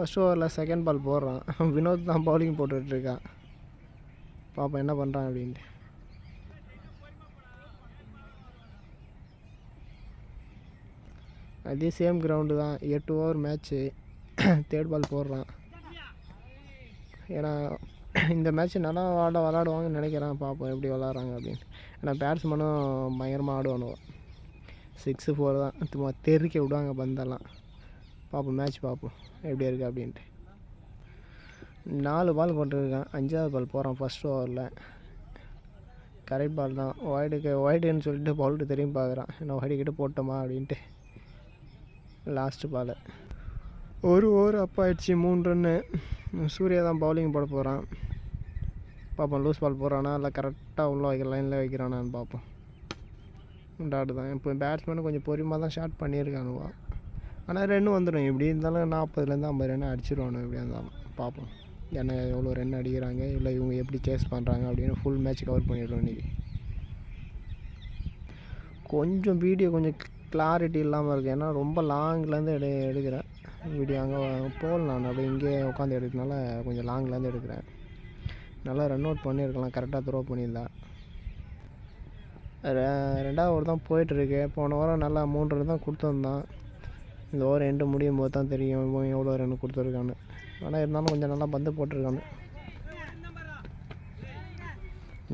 First ஓவரில் second ball போடுறான். வினோத் தான் பவுலிங் போட்டுட்ருக்கான் பாப்பா என்ன பண்ணுறான் அப்படின்ட்டு. அதே சேம் கிரவுண்டு தான். எட்டு ஓவர் மேட்ச்சு தேர்ட் பால் போடுறான். ஏன்னா இந்த மேட்ச் நல்லா விளாட விளாடுவாங்கன்னு நினைக்கிறேன் பார்ப்போம் எப்படி விளாட்றாங்க அப்படின்னு. ஏன்னா பேட்ஸ்மேனும் பயங்கரமாக ஆடுவானுவோ சிக்ஸு ஃபோர் தான். சும்மா தெருக்க விடுவாங்க பந்தெல்லாம். பார்ப்போம் மேட்ச் பார்ப்போம் எப்படி இருக்குது அப்படின்ட்டு. நாலு பால் போட்டுருக்கேன் அஞ்சாவது பால் போகிறான் ஃபஸ்ட் ஓவரில் கரெக்ட் பால் தான். ஒயிடுக்கு ஒயிடுன்னு சொல்லிட்டு பவுல்ட்டு தெரியும் பார்க்குறான் என்ன ஒயிடுக்கிட்ட கிட்ட போட்டோமா அப்படின்ட்டு. லாஸ்ட்டு பால் ஒரு ஓவர் அப் ஆயிடுச்சு மூணு ரன்னு சூர்யா தான் பவுலிங் போட போகிறான் பார்ப்போம் லூஸ் பால் போடுறானா இல்லை கரெக்டாக உள்ளே வைக்கிற லைனில் வைக்கிறானான்னு பார்ப்போம் டாட்டு தான் இப்போ பேட்ஸ்மேனு கொஞ்சம் பொறுமையாக தான் ஷார்ட் பண்ணியிருக்கானுவா. ஆனால் ரன் வந்துடும் எப்படி இருந்தாலும் நாற்பதுலேருந்து ஐம்பது ரன் அடிச்சிருவானு எப்படியா இருந்தாலும். பார்ப்போம் என்ன எவ்வளோ ரன் அடிக்கிறாங்க? இல்லை இவங்க எப்படி சேஸ் பண்ணுறாங்க அப்படின்னு ஃபுல் மேட்ச் கவர் பண்ணிடுவோம் இன்றைக்கி கொஞ்சம் வீடியோ கொஞ்சம் கிளாரிட்டி இல்லாமல் இருக்குது ஏன்னா ரொம்ப லாங்லேருந்து எடு எடுக்கிறேன். வீடியோ அங்கே போகல நான் அப்படியே இங்கே உட்காந்து எடுக்கிறதுனால கொஞ்சம் லாங்லேருந்து எடுக்கிறேன். நல்லா ரன் அவுட் பண்ணியிருக்கலாம். கரெக்டாக த்ரோ பண்ணியிருந்தேன் ரெ- ரெண்டாவது ஓவர் தான் போயிட்டுருக்கு போன வாரம் நல்லா மூணு ரன் தான் கொடுத்துருந்தான். இந்த ஓவர் எண்டு முடியும் போது தான் தெரியும் இவன் எவ்வளோ ரன் கொடுத்துருக்கான்னு. ஆனால் இருந்தாலும் கொஞ்சம் நல்லா பந்து போட்டிருக்கானு.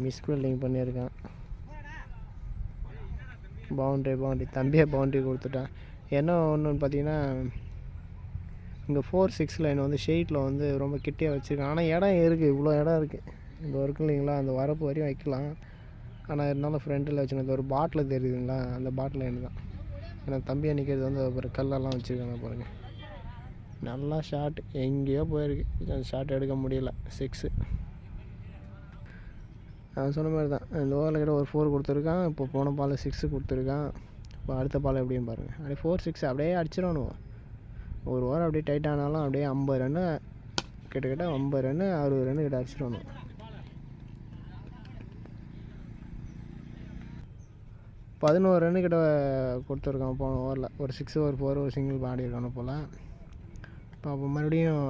மிஸ் ஃபீல்டிங் பண்ணியிருக்கான். பவுண்ட்ரி பவுண்ட்ரி தம்பியே பவுண்ட்ரி கொடுத்துட்டான். என்ன ஒன்றுன்னு பார்த்தீங்கன்னா இங்கே ஃபோர் சிக்ஸ் லைன் வந்து ஷெய்ட்டில் வந்து ரொம்ப கிட்டே வச்சுருக்கான். ஆனால் இடம் இருக்குது இவ்வளோ இடம் இருக்குது இந்த ஒர்க்கு இல்லைங்களா? அந்த வரப்பு வரையும் வைக்கலாம். ஆனால் இருந்தாலும் ஃப்ரண்ட்டில் வச்சுருந்த ஒரு பாட்டில் தெரியுதுங்களா? அந்த பாட்டில் லைன் தான். ஏன்னா தம்பியை நிற்கிறது வந்து அப்புறம் கல்லெல்லாம் வச்சுருக்காங்க பாருங்கள் நல்லா ஷாட் எங்கேயோ போயிருக்கு. அந்த ஷாட் எடுக்க முடியல. சிக்ஸு நான் சொன்ன மாதிரி தான். இந்த ஓவரில் கிட்ட ஒரு ஃபோர் கொடுத்துருக்கான். இப்போ போன பால் சிக்ஸு கொடுத்துருக்கான். இப்போ அடுத்த பால் எப்படின்னு பாருங்கள் அப்படியே ஃபோர் சிக்ஸ் அப்படியே அடிச்சிடணும் ஒரு ஓவர் அப்படியே டைட் ஆனாலும் அப்படியே ஐம்பது ரன்னு கிட்டத்தட்ட ஐம்பது ரன்னு அறுபது ரன்னு கிட்ட அடிச்சிடணும் பதினோரு ரன்னு கிட்ட கொடுத்துருக்கான். போன ஓவரில் ஒரு சிக்ஸ் ஓவர் ஃபோர் ஒரு சிங்கிள் ஆடி இருக்கானு போல். இப்போ அப்போ மறுபடியும்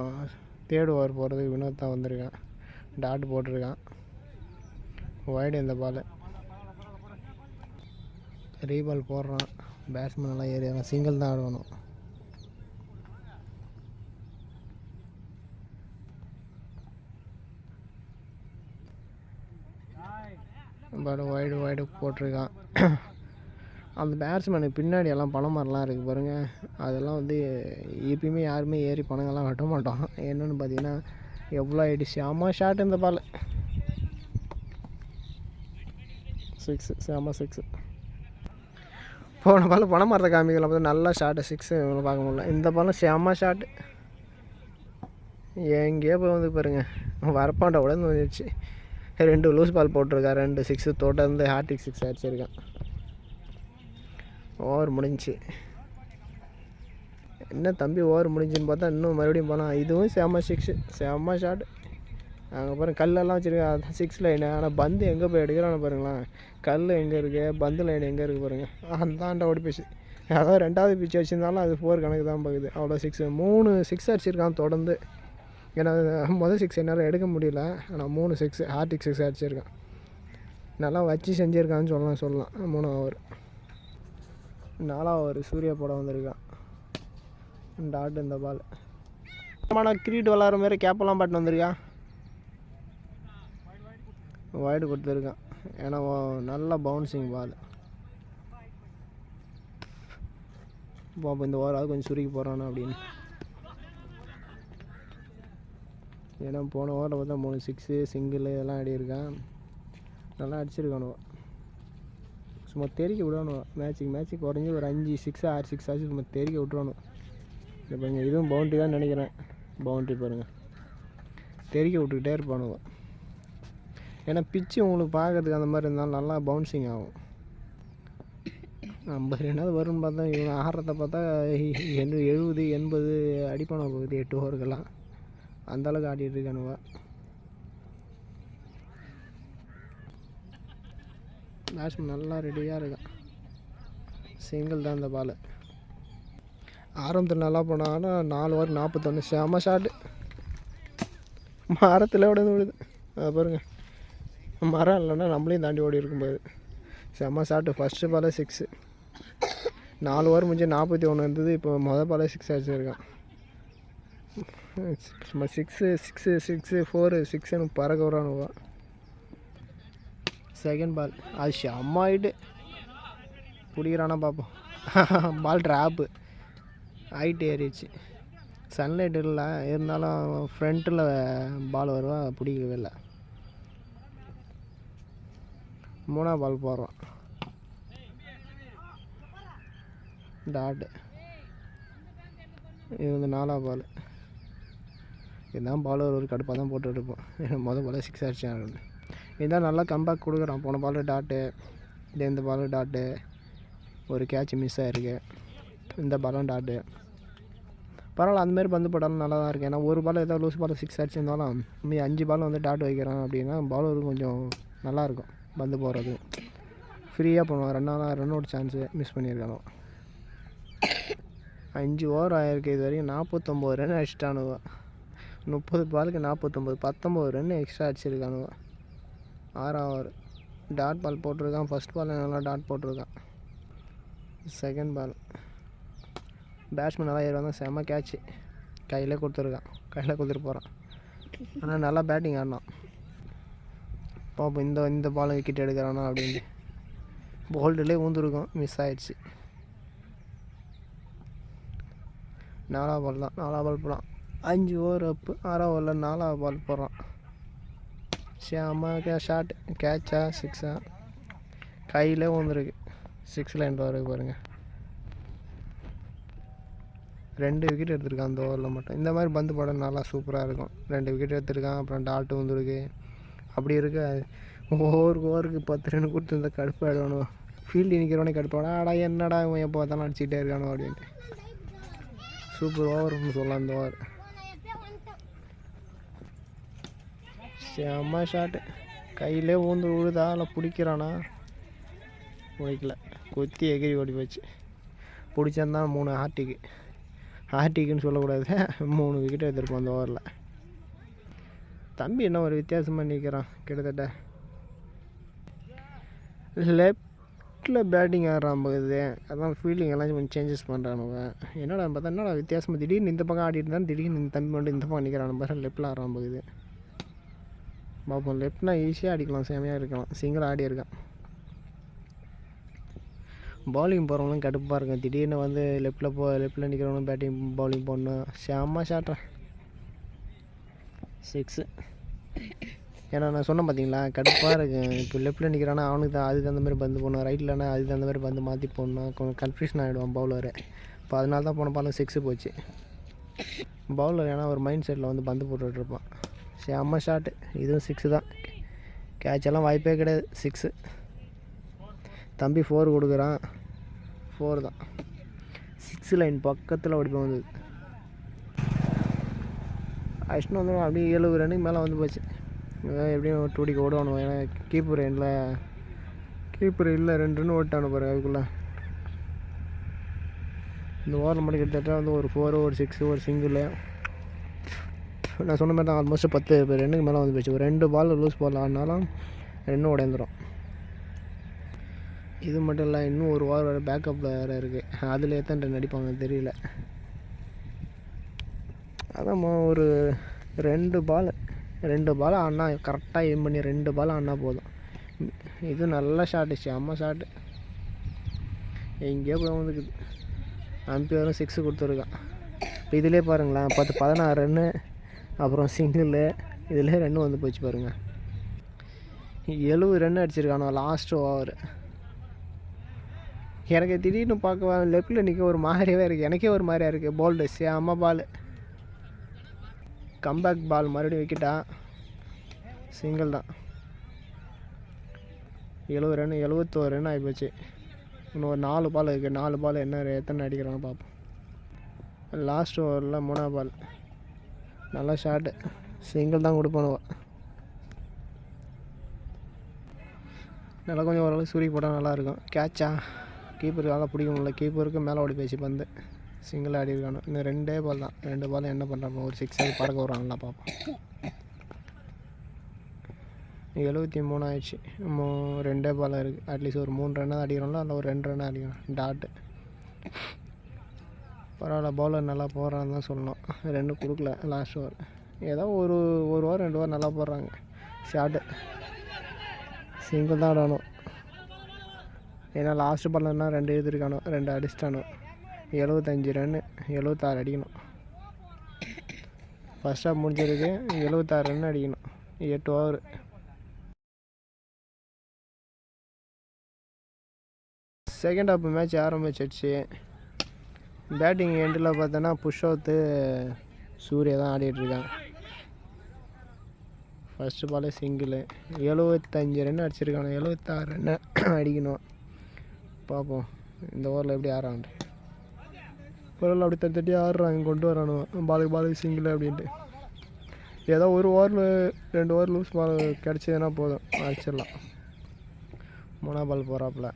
தேர்ட் ஓவர் போகிறதுக்கு வினோத் தான் வந்திருக்கான். டாட் போட்டிருக்கான். ஒய்டு இந்த பால் ரீபால் போடுறான். பேட்ஸ்மேன் எல்லாம் ஏறியாங்க சிங்கிள் தான் ஆடணும். பட் ஒய்டு ஒய்டு போட்டிருக்கான். அந்த பேட்ஸ்மேனுக்கு பின்னாடி எல்லாம் பனை மரம்லாம் இருக்குது பாருங்கள் அதெல்லாம் வந்து எப்பயுமே யாருமே ஏறி பணங்கள்லாம் வெட்ட மாட்டோம். என்னென்னு பார்த்தீங்கன்னா எவ்வளோ ஆகிடுச்சு செம்ம ஷார்ட் இந்த பால். சிக்ஸு செம்ம சிக்ஸு போன பால் பனை மரத்தை காமிக்கலாம் பார்த்து நல்லா ஷார்ட்டு சிக்ஸு பார்க்க முடியல. இந்த பாலம் செம்ம ஷார்ட்டு எங்கேயோ போய் வந்து பாருங்க. வரப்பாண்ட உடனே வந்துடுச்சு ரெண்டு லூஸ் பால் போட்டிருக்காரு. ரெண்டு சிக்ஸு தொடர்ந்து ஹார்டிக் சிக்ஸ் அடிச்சிருக்கான். ஓவர் முடிஞ்சு. என்ன தம்பி ஓவர் முடிஞ்சுன்னு பார்த்தா இன்னும் மறுபடியும் போனால் இதுவும் செம்ம சிக்ஸு செம்ம ஷாட் அங்கே அப்புறம் கல்லெல்லாம் வச்சுருக்கேன் சிக்ஸ் லைனு ஆனால் பந்து எங்கே போய் எடுக்கிறான்னு பாருங்களேன். கல் எங்கே இருக்குது பந்து லைன் எங்கே இருக்குது பாருங்கள் அந்தாண்ட ஓடி போச்சு. அதாவது ரெண்டாவது பிச்சு வச்சுருந்தாலும் அது ஃபோர் கணக்கு தான் பார்க்குது அவ்வளோ சிக்ஸ் மூணு சிக்ஸ் அடிச்சிருக்கான் தொடர்ந்து. ஏன்னா மொதல் சிக்ஸ் என்னால் எடுக்க முடியல. ஆனால் மூணு சிக்ஸ் ஹார்டிக் சிக்ஸ் அடிச்சிருக்கான். நல்லா வச்சு செஞ்சுருக்கான்னு சொல்லலாம் சொல்லலாம். மூணு ஓவர் நாலாவது ஒரு சூர்யா படம் வந்திருக்கான். டாட் இந்த பால். ஆனால் கிரிக்கெட் விளாட்ற மாதிரி கேப்பெல்லாம் பாட்டு வந்திருக்கான். வைடு கொடுத்துருக்கான். ஏன்னா ஓ- நல்ல பவுன்சிங் பால் பாப்போம் இந்த ஓவராவது கொஞ்சம் சுருக்கி போகிறானா அப்படின்னு. ஏன்னா போன ஓவரில் பார்த்தா மூணு சிக்ஸு சிங்கிள் இதெல்லாம் ஆடியிருக்கான். நல்லா அடிச்சிருக்கானுவோ சும்மா தெறிக்க விடணும். மேட்ச்சுக்கு மேட்ச்சுக்கு குறைஞ்சி ஒரு அஞ்சு சிக்ஸ் ஆறு சிக்ஸ் ஆச்சு சும்மா தெறிக்க விட்றணும் இந்த பாருங்க இதுவும் பவுண்ட்ரி தான் நினைக்கிறேன். பவுண்ட்ரி பாருங்கள் தெறிக்க விட்டுக்கிட்டே இருப்பானுங்க. ஏன்னா பிச்சு உங்களுக்கு பார்க்கறதுக்கு அந்த மாதிரி இருந்தாலும் நல்லா பவுன்சிங் ஆகும். ஐம்பது ரெண்டாவது வரும்னு பார்த்தா இவன் ஆடுறத பார்த்தா எண்ணு எழுபது எண்பது அடிப்பான போகுது எட்டு ஓவருக்கெல்லாம் அந்த அளவுக்கு ஆடிட்டு இருக்கானுவா பேட்ஸ்மேன் நல்லா ரெடியாக இருக்கான். சிங்கிள் தான் இந்த பால் ஆரம்பத்தில் நல்லா போனாங்கன்னா நாலு ஓவர் நாற்பத்தொன்று செம ஷாட்டு மரத்தில் விட விழுது. அது பாருங்க. மரம் இல்லைன்னா நம்மளையும் தாண்டி ஓடி இருக்கும்போது செம்ம ஷாட்டு ஃபஸ்ட்டு பாலே சிக்ஸு நாலு ஓவர் முடிஞ்சு நாற்பத்தி ஒன்று இருந்தது இப்போ மொதல் பாலே சிக்ஸ் அடிச்சிருக்கான். சும்மா சிக்ஸு சிக்ஸு சிக்ஸு ஃபோரு சிக்ஸுன்னு பறக்க விட்றானுவா செகண்ட் பால் அது ஷம்மாயிட்டு பிடிக்கிறானா பார்ப்போம் பால் ட்ராப்பு ஹைட் ஏறிடுச்சு. சன்லைட் இல்லை. இருந்தாலும் ஃப்ரண்ட்டில் பால் வருவா பிடிக்கவே இல்லை. மூணாவது பால் போடுறோம். டாட்டு இது வந்து நாலாவது பால் இதுதான் பால் ஒரு கடுப்பாக தான் போட்டு இருப்போம் மொதல் பால் சிக்ஸ் அடிச்சான் இதுதான் நல்லா கம்பேக் கொடுக்குறான். போன பால் டாட்டு இது இந்த பால் டாட்டு ஒரு கேட்ச் மிஸ் ஆகிருக்கு இந்த பாலும் டாட்டு பரவாயில்ல அந்தமாரி பந்து போட்டாலும் நல்லா தான் இருக்குது ஏன்னா ஒரு பால் ஏதோ லூஸ் பால் சிக்ஸ் அடிச்சிருந்தாலும் மீ அஞ்சு பால் வந்து டாட் வைக்கிறான் அப்படின்னா பாலும் கொஞ்சம் நல்லாயிருக்கும் பந்து போகிறது ஃப்ரீயாக பண்ணுவான். ரெண்டாவது ரன் அவுட் சான்ஸு மிஸ் பண்ணியிருக்கானோ அஞ்சு ஓவர் ஆயிருக்கு இது வரைக்கும் நாற்பத்தொம்போது ரன் அடிச்சிட்டானுவோ. முப்பது பாலுக்கு நாற்பத்தொம்போது பத்தொம்போது ரன் எக்ஸ்ட்ரா அடிச்சிருக்கானுவோ. ஆறாம் ஓவர். டாட் பால் போட்டிருக்கான். ஃபஸ்ட் பால் நல்லா டாட் போட்டிருக்கான். செகண்ட் பால் பேட்ஸ்மேன் நல்லா ஏறி வந்தால் செம்ம கேட்ச்சு கையில் கொடுத்துருக்கான். கையில் கொடுத்துட்டு போகிறான் ஆனால் நல்லா பேட்டிங் ஆடினான். பாப்போம் இந்த இந்த பால் விக்கெட் எடுக்கிறானா அப்படின்னு. போல்டுலேயே ஊந்துருக்கும். மிஸ் ஆயிடுச்சு. நாலா பால் தான். நாலா பால் போகிறான் அஞ்சு ஓவர் அப்பு ஆறாம் ஓவரில் நாலா பால் போடுறான். ஷாமா கே ஷாட் கேட்சா சிக்ஸா கையில் வந்துருக்கு சிக்ஸ் லைன் வரைக்கும் பாருங்கள் ரெண்டு விக்கெட் எடுத்திருக்கான் அந்த ஓவரில் மட்டும். இந்த மாதிரி பந்து படம் நல்லா சூப்பராக இருக்கும். ரெண்டு விக்கெட் எடுத்திருக்கான் அப்புறம் டால்ட்டு வந்துருக்கு அப்படி இருக்க ஓவருக்கு ஓவருக்கு பத்து ரன் கொடுத்து இந்த கடுப்பாயிடணும் ஃபீல்டு நிற்கிறவனே கடுப்பாடா ஆடா என்னடா இவன் எப்போ பார்த்தாலும் அடிச்சுக்கிட்டே இருக்கானோ அப்படின்ட்டு. சூப்பர் ஓவர்னு சொல்லலாம் அந்த ஓவர் செம்ம ஷாட்டு கையிலே ஊந்து விழுதா இல்லை பிடிக்கிறானா? பிடிக்கல. கொத்தி எகிரி ஓடி போச்சு. பிடிச்சிருந்தான் மூணு ஹார்ட்டிக்கு ஹார்ட்டிக்குன்னு சொல்லக்கூடாது. மூணு விக்கெட் எடுத்திருப்போம் அந்த ஓவரில் தம்பி என்ன ஒரு வித்தியாசமாக நிற்கிறான் கிட்டத்தட்ட. லெஃப்டில் பேட்டிங் ஆடுறான் பகுது அதான் ஃபீல்டிங் எல்லாம் கொஞ்சம் சேஞ்சஸ் பண்ணுறானுங்க என்னடா பார்த்தா என்னடா வித்தியாசமாக திடீர்னு இந்த பக்கம் ஆடிட்டு இருந்தான் திடீர்னு இந்த தம்பி மட்டும் இந்த பக்கம் நிற்கிறான் பாரு லெஃப்டில் ஆடுறான் பகுது பார்ப்போம் லெஃப்ட்னா ஈஸியாக அடிக்கலாம். செமையாக இருக்கலாம். சிங்கிள் ஆடி இருக்கான் பவுலிங் போகிறவங்களும் கடுப்பாக இருக்கும் திடீர்னு வந்து லெஃப்ட்டில் போ லெஃப்ட்டில் நிற்கிறவங்களும் பேட்டிங் பவுலிங் போடணும். செம்ம ஷாட்ரா சிக்ஸு ஏன்னா நான் சொன்னேன் பார்த்தீங்களா கடுப்பாக இருக்கும் இப்போ லெஃப்ட்டில் நிற்கிறானா அவனுக்கு தான் அதுக்கு தகுந்த மாதிரி பந்து போடணும். ரைட்லனா அதுக்கு தகுந்த மாதிரி பந்து மாற்றி போடணும். கொஞ்சம் கன்ஃபியூஷன் ஆகிடுவான் பவுலரு இப்போ அதனால தான் போன பாலம் சிக்ஸு போச்சு. பவுலர் ஏன்னா ஒரு மைண்ட் செட்டில் வந்து பந்து போட்டுட்ருப்பான் செம்ம ஷாட்டு இதுவும் சிக்ஸு தான். கேட்ச் எல்லாம் வாய்ப்பே கிடையாது. சிக்ஸு தம்பி ஃபோர் கொடுக்குறான். ஃபோர் தான். சிக்ஸ் லைன் பக்கத்தில் ஓடி போகுது அஷ்டம் வந்து அப்படியே ஏழு ரன்னுக்கு மேலே வந்து போச்சு. எப்படியும் எப்படியும் டூடிக்கு ஓடுவானு. ஏன்னா கீப்பர் ரெண்டில் கீப்பர் இல்லை ரெண்டு ரன் ஓட்டானு பாரு அதுக்குள்ளே. இந்த ஓவரில் மட்டும் கிட்டத்தட்ட வந்து ஒரு ஃபோர் ஒரு சிக்ஸு ஒரு சிங்கிள் நான் சொன்ன மாதிரி தான் ஆல்மோஸ்ட் பத்து ரெண்டுக்கு மேலே வந்து போச்சு. ஒரு ரெண்டு பால் லூஸ் பால் ஆனாலும் ரெண்டும் உடைந்துடும் இது மட்டும் இல்லை இன்னும் ஒரு வாரம் வேறு பேக்கப்பில் வேறு இருக்குது அதில் எத்தனை ரன் அடிப்பாங்க தெரியல. அதாம்மா ஒரு ரெண்டு பால் ரெண்டு பால் ஆடினா கரெக்டாக எய்ம் பண்ணி ரெண்டு பால் ஆடினா போதும். இது நல்ல ஷாட்டு செம்ம ஷாட்டு எங்கேயோ போய் வந்துக்குது அம்பியரும் சிக்ஸு கொடுத்துருக்கான். இப்போ இதிலே பாருங்களேன் பத்து பதினாறு ரன்னு அப்புறம் சிங்கிள் இதில் ரெண்டு வந்து போச்சு பாருங்கள் எழுபது ரன் அடிச்சிருக்கானோ லாஸ்ட் ஓவர் எனக்கு திடீர்னு பார்க்க லெஃப்டில் நிற்க ஒரு மாதிரியாகவே இருக்குது எனக்கே ஒரு மாதிரியாக இருக்குது போல்டு செம்ம பால் கம்பேக் பால் மறுபடியும் விக்கெட்டா சிங்கிள் தான். எழுபது ரன் எழுபத்தோரு ரன் ஆகிப்போச்சு இன்னும் ஒரு நாலு பால் இருக்குது நாலு பால் என்ன எத்தனை அடிக்கிறான்னு பார்ப்போம் லாஸ்ட் ஓவரில் மூணாவது பால் நல்லா ஷாட்டு சிங்கிள் தான் கொடுப்பானுவா. நல்லா கொஞ்சம் ஓரளவுக்கு சூரிய போட்டால் நல்லாயிருக்கும் கேட்சா கீப்பருக்கு நல்லா பிடிக்க முடியல கீப்பருக்கு மேலே ஓடி போச்சு பந்து. சிங்கிள் ஆடி இருக்கானு. இந்த ரெண்டே பால் தான். ரெண்டு பால் என்ன பண்ணுறாங்க ஒரு சிக்ஸ் ஆகி பறக்க விட்றாங்களா பார்ப்போம் எழுபத்தி மூணு ஆயிடுச்சு. மூ ரெண்டே பால் இருக்குது அட்லீஸ்ட் ஒரு மூணு ரன்னாக அடிக்கிறோம்ல அதில் ஒரு ரெண்டு ரன்னாக அடிக்கணும். டாட்டு பரவாயில்ல பவுலர் நல்லா போடுறான்னு தான் சொல்லணும். ரெண்டு கொடுக்கல லாஸ்ட் ஓவர் ஏதோ ஒரு ஒரு ஓவர் ரெண்டு ஓவர் நல்லா போடுறாங்க. ஷார்ட்டு சிங்கிள் தான் ஆடணும் ஏன்னா லாஸ்ட் பல்லன்னா ரெண்டு எழுதிருக்கானோ ரெண்டு அடிச்சிட்டானோ எழுபத்தஞ்சி ரன்னு எழுபத்தாறு அடிக்கணும். ஃபஸ்ட் ஹாஃப் முடிஞ்சிருக்கு எழுபத்தாறு ரன் அடிக்கணும். எட்டு ஓவர் செகண்ட் ஹாஃப் மேட்ச் ஆரம்பிச்சிடுச்சு பேட்டிங் எண்டில் பார்த்தோன்னா புஷ் அவுத்து சூர்யா தான் ஆடிட்டுருக்கான் ஃபஸ்ட்டு பாலே சிங்கிள் எழுபத்தஞ்சு ரன் அடிச்சிருக்கானு எழுபத்தாறு ரன் அடிக்கணும். பார்ப்போம் இந்த ஓவரில் எப்படி ஆடுறான்ட்டு பரவாயில்ல அப்படி தட்டி தட்டி ஆடுறாங்க. கொண்டு வரானுவன் பாலுக்கு பாலுக்கு சிங்கிள் அப்படின்ட்டு. ஏதோ ஒரு ஓவரில் ரெண்டு ஓவர் லூஸ் பால் கிடச்சதுன்னா போதும். அடிச்சிடலாம். மூணா பால் போகிறாப்புல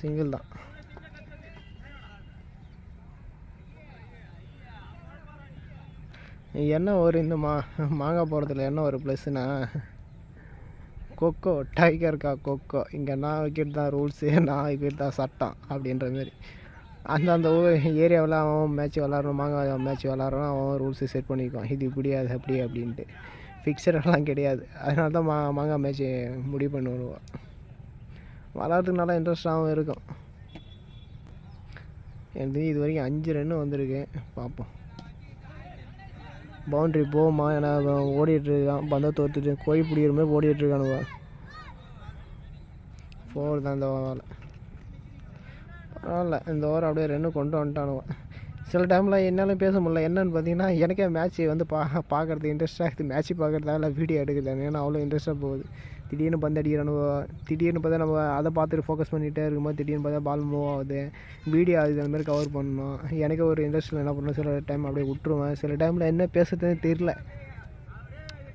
சிங்கிள் தான். என்ன ஒரு இந்த மா மாங்காய் போகிறதுல என்ன ஒரு ப்ளஸ்னா கொக்கோ டைகர்க்கா கொக்கோ. இங்கே நான் வைக்கிறது தான் ரூல்ஸு நான் விக்கெட் தான் சட்டம் அப்படின்ற மாரி அந்தந்த ஏரியாவில் அவன் மேட்ச் விளாட்றோம் மாங்காய் மேட்ச் விளாட்றோம் அவன் ரூல்ஸு செட் பண்ணிக்குவான். இது இப்படி அது அப்படி அப்படின்ட்டு. ஃபிக்ஸடெல்லாம் கிடையாது. அதனால தான் மா மாங்காய் மேட்ச்சு முடிவு பண்ணி விளாட்றதுக்கு நல்லா இன்ட்ரெஸ்டாகவும் இருக்கும். எனக்கு இது வரைக்கும் அஞ்சு ரன்னு வந்திருக்கு. பார்ப்போம். பவுண்ட்ரி போகுமா? ஏன்னா ஓடிட்டுருக்கான் பந்தை தோத்துட்டு கோழி பிடிக்கிற மாதிரி ஓடிட்டுருக்கானுவா ஃபோர் தான் இந்த ஓவரில். பரவாயில்ல. இந்த ஓவர் அப்படியே ரெண்டு கொண்டு வந்துட்டானுவன் சில டைமில் என்னால் பேச முடியல. என்னென்னு பார்த்தீங்கன்னா எனக்கே மேட்ச் வந்து பா பார்க்குறது இன்ட்ரெஸ்ட்டாக இருக்குது. மேட்ச் பார்க்குறதா இல்லை வீடியோ எடுக்குது ஏன்னா அவ்வளோ இன்ட்ரெஸ்ட்டாக போகுது. திடீர்னு பந்து அடிக்கிறானுவோ திடீர்னு பார்த்தா நம்ம அதை பார்த்துட்டு ஃபோக்கஸ் பண்ணிகிட்டே இருக்கும்போது திடீர்னு பார்த்தா பால் மூவ் ஆகுது. வீடியோ அது அந்த மாதிரி கவர் பண்ணணும். எனக்கு ஒரு இன்ட்ரெஸ்ட்டில் என்ன பண்ணணும்? சில டைம் அப்படியே விட்டுருவேன். சில டைமில் என்ன பேசுறதுன்னு தெரில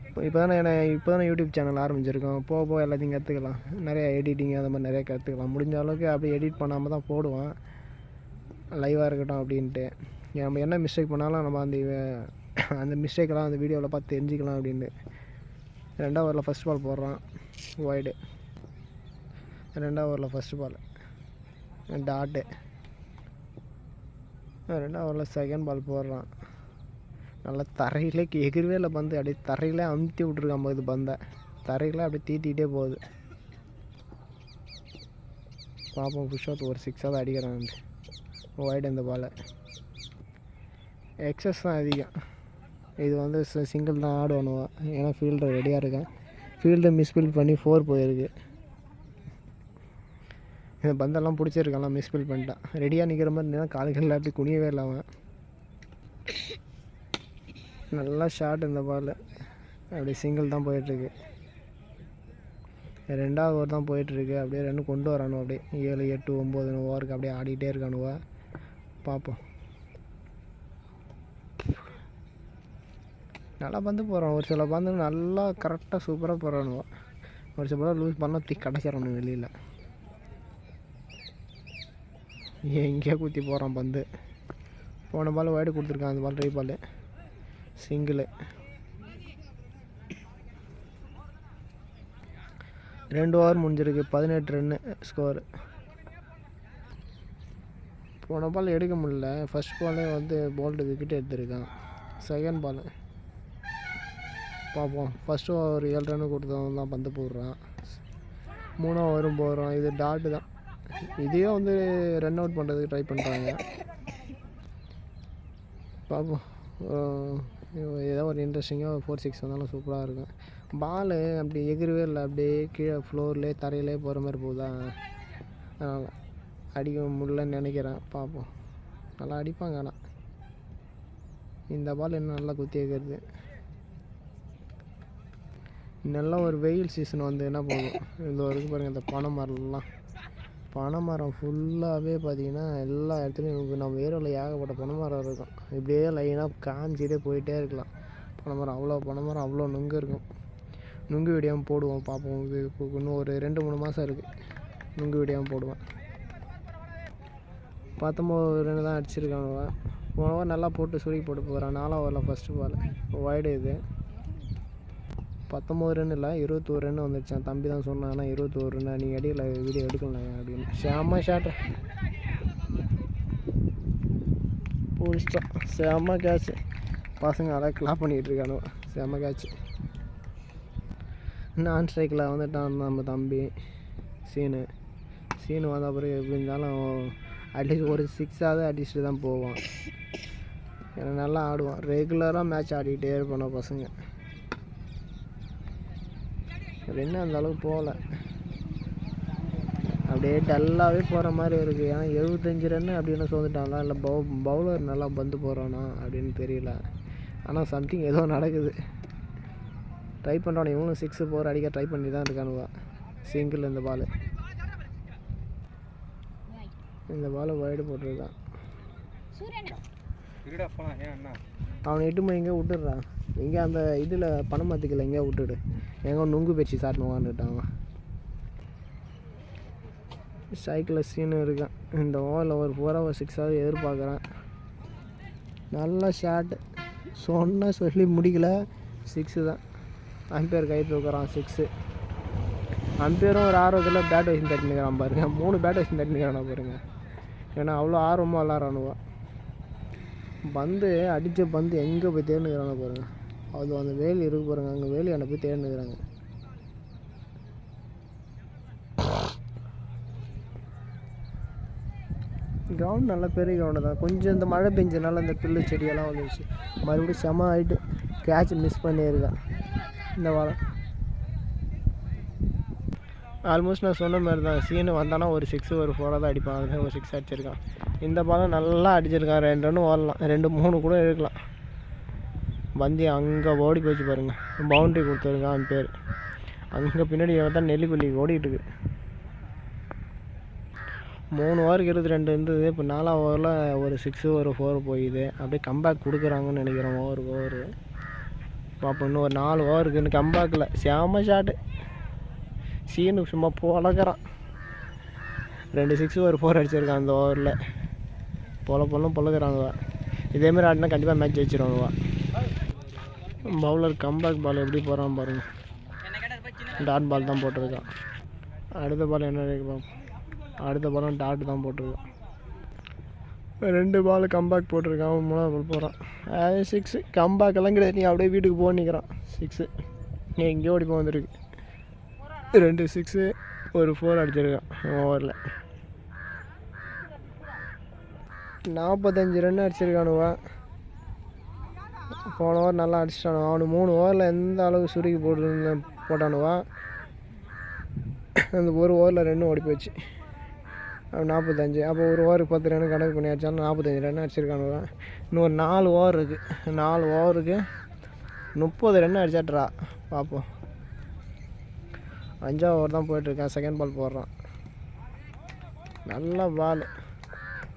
இப்போ இப்போ தானே என்ன இப்போ தானே யூடியூப் சேனல் ஆரம்பிச்சிருக்கோம். போக போக எல்லாத்தையும் கற்றுக்கலாம் நிறைய எடிட்டிங் அந்த மாதிரி நிறைய கற்றுக்கலாம் முடிஞ்ச அளவுக்கு அப்படியே எடிட் பண்ணாமல் தான் போடுவேன். லைவாக இருக்கட்டும் அப்படின்ட்டு. நம்ம என்ன மிஸ்டேக் பண்ணாலும் நம்ம அந்த அந்த மிஸ்டேக்கெல்லாம் அந்த வீடியோவில் பார்த்து தெரிஞ்சுக்கலாம் அப்படின்ட்டு. ரெண்டாவது ஓவரில் ஃபஸ்ட் பால் போடுறான். ஒய்டு ரெண்டாவது ஓவரில் ஃபஸ்ட் பால் டாட்டு ரெண்டாவது ஓவரில் செகண்ட் பால் போடுறான். நல்லா தரையிலே எகிர்வே இல்லை பந்து. அப்படியே தரையிலே அமுத்தி விட்ருக்கான் போகுது பந்தை. தரையில அப்படியே தீத்திக்கிட்டே போகுது. பார்ப்போம் புஷ்வாத் ஒரு சிக்ஸாவது அடிக்கிறான். ஒயிட் இந்த பாலை எக்ஸஸ் தான் அதிகம். இது வந்து சிங்கிள் தான் ஆடுவானுவா. ஏன்னா ஃபீல்டர் ரெடியாக இருக்கேன். ஃபீல்டை மிஸ்பில் பண்ணி ஃபோர் போயிருக்கு. இந்த பந்தெல்லாம் பிடிச்சிருக்கான்லாம் மிஸ்பில் பண்ணிட்டான் ரெடியாக நிற்கிற மாதிரி இருந்தால் கால்களில் அப்படி குனியவே இல்லை அவன். நல்லா ஷார்ட் இந்த பால் அப்படி சிங்கிள் தான் போயிட்டுருக்கு. ரெண்டாவது ஓவர் தான் போயிட்டுருக்கு. அப்படியே ரெண்டு கொண்டு வரானு அப்படியே. ஏழு எட்டு ஒம்பது ஓவருக்கு அப்படியே ஆடிக்கிட்டே இருக்கானுவா. பார்ப்போம் நல்லா பந்து போகிறான் ஒரு சில பந்து நல்லா கரெக்டாக சூப்பராக போகிறானுவா ஒரு சில படம் லூஸ் பண்ணால் தூக்கி கிடச்சிடணும் வெளியில். எங்கேயோ குத்தி போகிறான் பந்து. போன பால் வைடு கொடுத்துருக்கான். அந்த பால் ட்ரை பால் சிங்கிளு ரெண்டு ஓவர் முடிஞ்சிருக்கு. பதினெட்டு ரன்னு ஸ்கோரு போன பால் எடுக்க முடியல. ஃபஸ்ட் பாலே வந்து போல்டு விக்கெட் எடுத்திருக்கான். செகண்ட் பால் பார்ப்போம் ஃபஸ்ட்டு ஒரு ஏழு ரன்னு கொடுத்தவன் தான் பந்து போடுறான். மூணாவது ஓவரும் போடுறோம் இது டாட்டு தான். இதையும் வந்து ரன் அவுட் பண்ணுறதுக்கு ட்ரை பண்ணுறாங்க பார்ப்போம் ஏதோ ஒரு இன்ட்ரெஸ்டிங்காக ஃபோர் சிக்ஸ் வந்தாலும் சூப்பராக இருக்கும். பால் அப்படி எகிரவே இல்லை. அப்படியே கீழே ஃப்ளோர்லேயே தரையிலே போகிற மாதிரி போகுதா? அதனால் அடிக்க முடியலன்னு நினைக்கிறேன். பார்ப்போம் நல்லா அடிப்பாங்க ஆனால் இந்த பால் இன்னும் நல்லா குத்தி வைக்கிறது. நல்லா ஒரு வெயில் சீசன் வந்து என்ன போகும் இந்த வரைக்கும் பாருங்கள் இந்த பனை மரம்லாம். பனை மரம் ஃபுல்லாகவே பார்த்தீங்கன்னா எல்லா இடத்துலையும் நம்ம ஏரியாவில் ஏகப்பட்ட பனை மரம் இருக்கும். இப்படியே லைனாக காஞ்சிட்டே போயிட்டே இருக்கலாம். பனை மரம் அவ்வளோ பனை மரம் அவ்வளோ நுங்கு இருக்கும். நுங்கு வெடியாமல் போடுவோம் பார்ப்போம் இது இன்னும் ஒரு ரெண்டு மூணு மாதம் இருக்குது நுங்கு வெடியாமல் போடுவேன் பத்தொம்போது ரன் தான் அடிச்சிருக்காங்க. போன ஓவர் நல்லா போட்டு சுருக்கி போட்டு போகிறான் நாலாம் ஓவரில் ஃபஸ்ட்டு பால் ஒய்டு இது. பத்தொம்போது ரன் இல்லை இருபத்தோரு ரன் வந்துடுச்சான் தம்பி தான் சொன்னான் ஆனால் இருபத்தோரு ரன் நீங்கள் அடியில் வீடியோ எடுக்கலாம் அப்படின்னு. செம்ம ஷாட்டு பிடிச்சிட்டோம் செம்ம கேட்ச் பசங்க அழகாக கிளாப் பண்ணிகிட்டு இருக்கானு செம்ம கேட்ச் நான் ஸ்ட்ரைக்கில் வந்துட்டான் நம்ம தம்பி. சீனு. சீனு வந்த பிறகு எப்படி இருந்தாலும் அட்லீஸ்ட் ஒரு சிக்ஸாவது அடிச்சுட்டு தான் போவான். ஏன்னா நல்லா ஆடுவான். ரெகுலராக மேட்ச் ஆடிக்கிட்டே இருப்பான பசங்க. என்ன அந்த அளவுக்கு போகல. அப்படியே டல்லாகவே போகிற மாதிரி இருக்குது ஏன்னா எழுபத்தஞ்சு ரன்னு அப்படின்னு சொல்லிட்டாங்களா இல்லை பவு பவுலர் நல்லா பந்து போகிறானா அப்படின்னு தெரியல. ஆனால் சம்திங் ஏதோ நடக்குது. ட்ரை பண்ணுறோன்னே இவனும் சிக்ஸு போகிற அடிக்க ட்ரை பண்ணி தான் இருக்கானுவா சிங்கிள் இந்த பால் இந்த பால் வைடு போட்டிருக்கான். அவனை எட்டு மணி எங்கேயோ விட்டுடுறான் எங்கே அந்த இதில் பணம் மாற்றிக்கல எங்கேயோ விட்டுடு. எங்கே நுங்கு உட்காந்துட்டான் அவன். சைக்கிளில் சீனு இருக்கான். இந்த ஓவரில் ஒரு ஃபோர் ஹவர் சிக்ஸாவது எதிர்பார்க்குறேன். நல்ல ஷாட்டு சொன்ன சொல்லி முடிக்கல. சிக்ஸு தான். அம்பேர் கை தூக்குறான் சிக்ஸு அம்பேரும் ஒரு ஆர்வத்தில் பேட் வச்சு தட்டினுக்கிறான் பாருங்க. மூணு பேட் வச்சு தட்டினுக்கிறானா பாருங்க. ஏன்னா அவ்வளோ ஆர்வமாக விளாட்றானுவா பந்து அடித்த பந்து எங்கே போய் தேர்ந்துக்கிறாங்க பாருங்க. அது அந்த வேலி இருக்கு பாருங்க அங்கே வேலி அங்கே போய் தேர்ந்துக்கிறாங்க கிரவுண்ட் நல்ல பெரிய கிரவுண்டு தான். கொஞ்சம் இந்த மழை பெஞ்சதுனால இந்த புல்லு செடியெல்லாம் வந்துருச்சு. மறுபடியும் செம ஆகிட்டு கேட்ச் மிஸ் பண்ணியிருக்கேன். இந்த வாரம். ஆல்மோஸ்ட் நான் சொன்ன மாதிரி தான். சீனு வந்தானா ஒரு சிக்ஸ் ஒரு ஃபோராக தான் அடிப்பான். அதுமாதிரி ஒரு சிக்ஸ் அடிச்சிருக்கான். இந்த பாலம் நல்லா அடிச்சிருக்கான். ரெண்டு ரன் ஓடலாம். ரெண்டு மூணு கூட எடுக்கலாம் பந்தி அங்கே ஓடி போச்சு பாருங்கள் பவுண்ட்ரி கொடுத்துருக்கான் பேர். அங்கே பின்னாடி தான் நெல்லிக்குள்ளி ஓடிட்டு இருக்கு மூணு ஓவருக்கு இருபத்தி ரெண்டு இருந்தது. இப்போ நாலாம் ஓவரில் ஒரு சிக்ஸு ஒரு ஃபோர் போயிது. அப்படியே கம்பேக் கொடுக்குறாங்கன்னு நினைக்கிறேன். ஓவருக்கு ஓவர் பார்ப்போம் இன்னும் ஒரு நாலு ஓவருக்கு இன்னும் கம்பேக்கில் செம ஷாட்டு சீனு சும்மா பொழக்கிறான் ரெண்டு சிக்ஸு ஒரு ஃபோர் அடிச்சிருக்கான் அந்த ஓவரில் பொல பொல்லும் பொழக்கிறாங்க இதேமாரி ஆடினா கண்டிப்பாக மேட்ச் ஜெயிச்சிருவாங்க பவுலர் கம்பேக் பால் எப்படி போகிறான் பாருங்க. டாட் பால் தான் போட்டிருக்கான். அடுத்த பால் என்ன இருக்கு அடுத்த பாலும் டாட் தான் போட்டிருக்கான். ரெண்டு பால் கம்பேக் போட்டிருக்கான். அவன் மூணாவது பால் போகிறான் சிக்ஸு கம்பேக் எல்லாம் கிடையாது. நீ அப்படியே வீட்டுக்கு போக நிற்கிறான் சிக்ஸு நீ எங்கேயோ ஓடி போக வந்திருக்கு. ரெண்டு சிக்ஸு ஒரு ஃபோர் அடிச்சிருக்கான். ஓவரில் நாற்பத்தஞ்சு ரன் அடிச்சிருக்கானுவா. போன ஓவர் நல்லா அடிச்சிட்டானுவா. அவனு மூணு ஓவரில் எந்த அளவுக்கு சுருக்கி போட்டு போட்டானுவா. அந்த ஒரு ஓவரில் ரெண்டும் ஓடி போச்சு. நாற்பத்தஞ்சு அப்போ ஒரு ஓவருக்கு பத்து ரன் கணக்கு பண்ணி அடித்தாலும் நாற்பத்தஞ்சு ரன் அடிச்சிருக்கானுவா. இன்னும் ஒரு நாலு ஓவர் இருக்குது நாலு ஓவருக்கு முப்பது ரன் அடிச்சாட்ரா பார்ப்போம் அஞ்சாவது ஓவர் தான் போயிட்டுருக்கேன். செகண்ட் பால் போடுறான். நல்ல பால்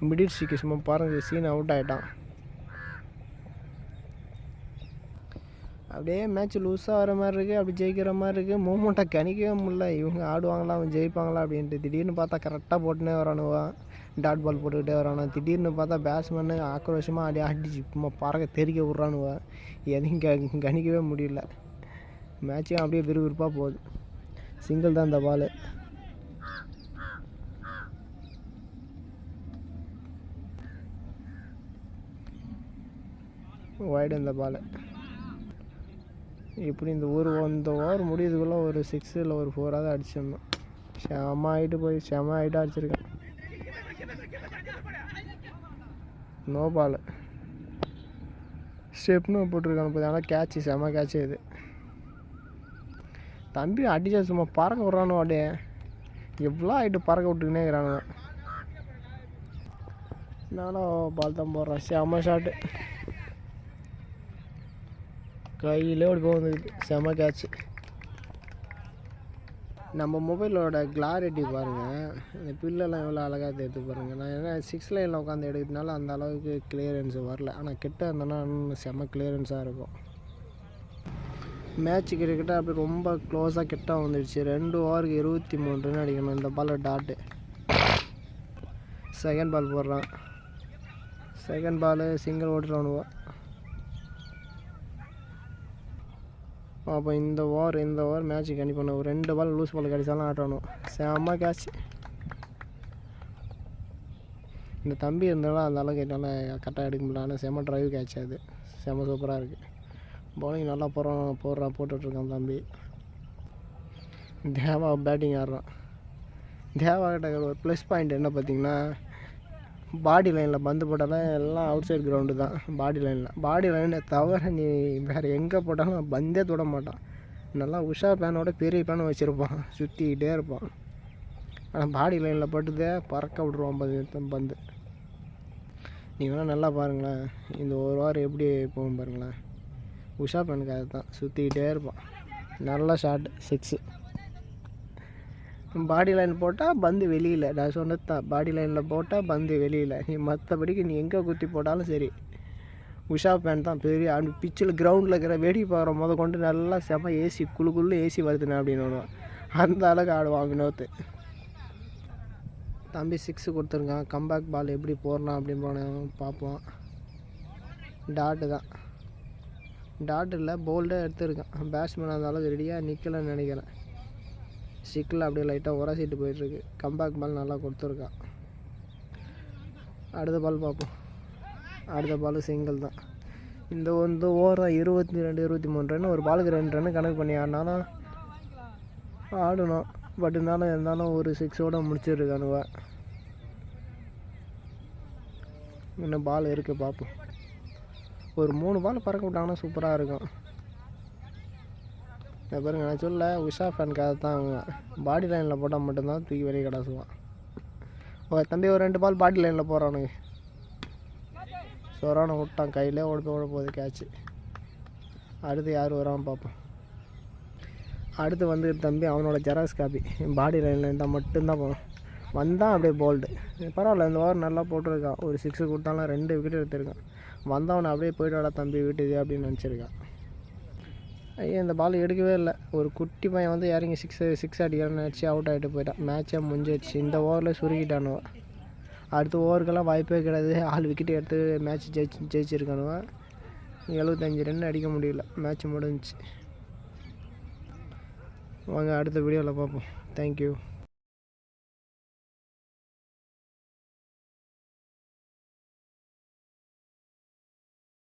மிடில் சீக்கு சும்மா பாருங்க சீன் அவுட் ஆகிட்டான் அப்படியே மேட்ச் லூஸாக வர மாதிரி இருக்குது அப்படி ஜெயிக்கிற மாதிரி இருக்குது மூமெண்ட்டை கணிக்கவே முடியல. இவங்க ஆடுவாங்களா அவன் ஜெயிப்பாங்களா அப்படின்ட்டு. திடீர்னு பார்த்தா கரெக்டாக போட்டுனே வரானுவா டாட் பால் போட்டுக்கிட்டே வரானு. திடீர்னு பார்த்தா பேட்ஸ்மேனு ஆக்ரோஷமாக அடி அடிச்சு சும்மா பறக்க தெறிக்க விட்றானுவா எதையும் க கணிக்கவே முடியல. மேட்சும் அப்படியே விறுவிறுப்பாக போகுது. சிங்கிள் தான் இந்த பால் வைடு இந்த பால் இப்படி இந்த ஒரு இந்த ஓவர் முடியதுக்குள்ளே ஒரு சிக்ஸ் இல்லை ஒரு ஃபோராவது அடிச்சிடணும். செம ஆகிட்டு போய் செம ஆகிட்டு அடிச்சிருக்கேன். நோ பால் ஸ்டெப்னு போட்டிருக்காங்க பார்த்தீங்கன்னா ஆனால் கேட்சு செம கேட்சு இது. தம்பி அடிச்சா சும்மா பறக்க விட்றானு அப்படியே. எவ்வளோ ஆகிட்டு பறக்க விட்டுக்கினே இருக்கிறானுங்க நானும் பால் தான் போடுறேன் செம ஷாட்டு கையிலே ஓடி போகுது செம கேட்ச் நம்ம மொபைலோட கிளாரிட்டி பாருங்கள் இந்த பில்லெல்லாம் எவ்வளோ அழகாக எடுத்து பாருங்கள் நான் என்ன சிக்ஸ் லைனில் உட்காந்து எடுக்கிறதுனால அந்த அளவுக்கு கிளியரன்ஸ் வரல. ஆனால் கிட்ட இருந்தோன்னா இன்னும் செம கிளியரன்ஸாக இருக்கும். மேட்ச் கிட்டக்கிட்ட அப்படி ரொம்ப க்ளோஸாக கிட்ட வந்துடுச்சு. ரெண்டு ஓவருக்கு இருபத்தி மூணு ரன் அடிக்கணும். இந்த பால் டாட்டு செகண்ட் பால் போடுறான். செகண்ட் பால் சிங்கிள் ஓட்டுறவனுவா. அப்போ இந்த ஓவர் இந்த ஓவர் மேட்ச்சுக்கு கண்டிப்பாக ஒரு ரெண்டு பால் லூஸ் பால் கிடைச்சாலும் ஆட்டணும் செம்ம கேட்ச் இந்த தம்பி இருந்தாலும் அந்த அளவுக்கு என்னால் கரெக்டாக எடுக்க முடியல. ஆனால் செம்ம ட்ரைவ் கேட்ச் அது. செம்ம சூப்பராக இருக்குது பவுலிங் நல்லா போடுறான் போடுறான் போட்டுட்ருக்கான் தம்பி. தேவா பேட்டிங் ஆடுறான். தேவா கிட்ட ஒரு ப்ளஸ் பாயிண்ட் என்ன பார்த்தீங்கன்னா பாடி லைனில் பந்து போட்டாலும் எல்லாம் அவுட் சைடு கிரவுண்டு தான் பாடி லைனில் பாடி லைனை தவிர நீ வேறு எங்கே போட்டாலும் பந்தே தொட மாட்டான். நல்லா உஷா பேனோட பெரிய பேனை வச்சுருப்பான் சுற்றிக்கிட்டே இருப்பான். ஆனால் பாடி லைனில் பட்டுதே பறக்க விட்ருவான் பந்து பந்து. நீங்கள் வேணால் நல்லா பாருங்களேன் இந்த ஒரு வாரம் எப்படி போகும் பாருங்களேன். உஷா பெண்ணுக்கு அது தான் சுற்றிக்கிட்டே இருப்பான். நல்ல ஷாட் சிக்ஸு பாடி லைன் போட்டால் பந்து வெளியில். நான் சொன்னது தான். பாடி லைனில் போட்டால் பந்து வெளியில். நீ மற்றபடிக்கு நீ எங்கே குத்தி போட்டாலும் சரி. உஷா பேன் தான். பெரிய அப்படி பிச்சில் கிரவுண்டில் இருக்கிற வெடி பாறை முத கொண்டு நல்லா செம ஏசி குழு குழு ஏசி வருதுண்ணே அப்படின்னு ஒன்றுவான் அந்த அளவுக்கு ஆடுவான் வினோத்து தம்பி சிக்ஸு கொடுத்துருக்கான். கம்பேக் பால் எப்படி போடலாம் அப்படின்னு போன பார்ப்போம் டாட்டு தான். டாட் இல்லை போல்டே எடுத்திருக்கான் பேட்ஸ்மேன் அந்த ரெடியாக நிற்கலன்னு நினைக்கிறேன். சிக்கில் அப்படியே லைட்டாக உரசிட்டு போயிட்டுருக்கு. கம்பேக் பால் நல்லா கொடுத்துருக்கான். அடுத்த பால் பார்ப்போம். அடுத்த பால் சிங்கிள் தான். இந்த வந்து ஓவரம் இருபத்தி ரெண்டு இருபத்தி மூணு ரன் ஒரு பாலுக்கு ரெண்டு ரன்னு கணக்கு பண்ணி ஆடினாலும் ஆடணும். பட் இருந்தாலும் இருந்தாலும் ஒரு சிக்ஸோட முடிச்சிருக்கானுவ. இன்னும் பால் இருக்குது பார்ப்போம். ஒரு மூணு பால் பறக்க விட்டாங்கன்னா சூப்பராக இருக்கும். இதை பாருங்க நான் சொல்ல உஷா ஃபேனுக்காக தான் அவங்க பாடி லைனில் போட்டால் மட்டும்தான் தூக்கி வெளியே கிடாசுவான் ஓ தம்பி ஒரு ரெண்டு பால் பாடி லைனில் போகிறானுங்க சொரான விட்டான் கையிலே ஓட ஓட போகுது கேட்ச்சு அடுத்து யார் வரான்னு பார்ப்போம். அடுத்து வந்து தம்பி அவனோட ஜெராக்ஸ் காப்பி பாடி லைனில் இருந்தால் மட்டும்தான் போகணும் வந்தான் அப்படியே போல்டு பரவாயில்ல இந்த ஓவர் நல்லா போட்டிருக்கான். ஒரு சிக்ஸு கொடுத்தாலும் ரெண்டு விக்கெட் எடுத்திருக்கான். வந்தவனை அப்படியே போய்ட்டு வாடா தம்பி வீட்டுக்கு அப்படின்னு நினச்சிருக்கான் ஐயா இந்த பால் எடுக்கவே இல்லை. ஒரு குட்டி பையன் வந்து இறங்கி சிக்ஸ் சிக்ஸ் அடிக்கிறேன்னு நினச்சி அவுட் ஆகிட்டு போயிட்டான். மேட்சே முடிஞ்சிடுச்சு இந்த ஓவரில் சுருக்கிட்டானுவ அடுத்த ஓவருக்கெல்லாம் வாய்ப்பே கிடையாது. ஆள் விக்கெட் எடுத்து மேட்ச் ஜெயிச்சு ஜெயிச்சிருக்கானுவ எழுபத்தஞ்சி ரன் அடிக்க முடியல. மேட்ச் முடிஞ்சிச்சு. வாங்க அடுத்த வீடியோவில் பார்ப்போம். தேங்க்யூ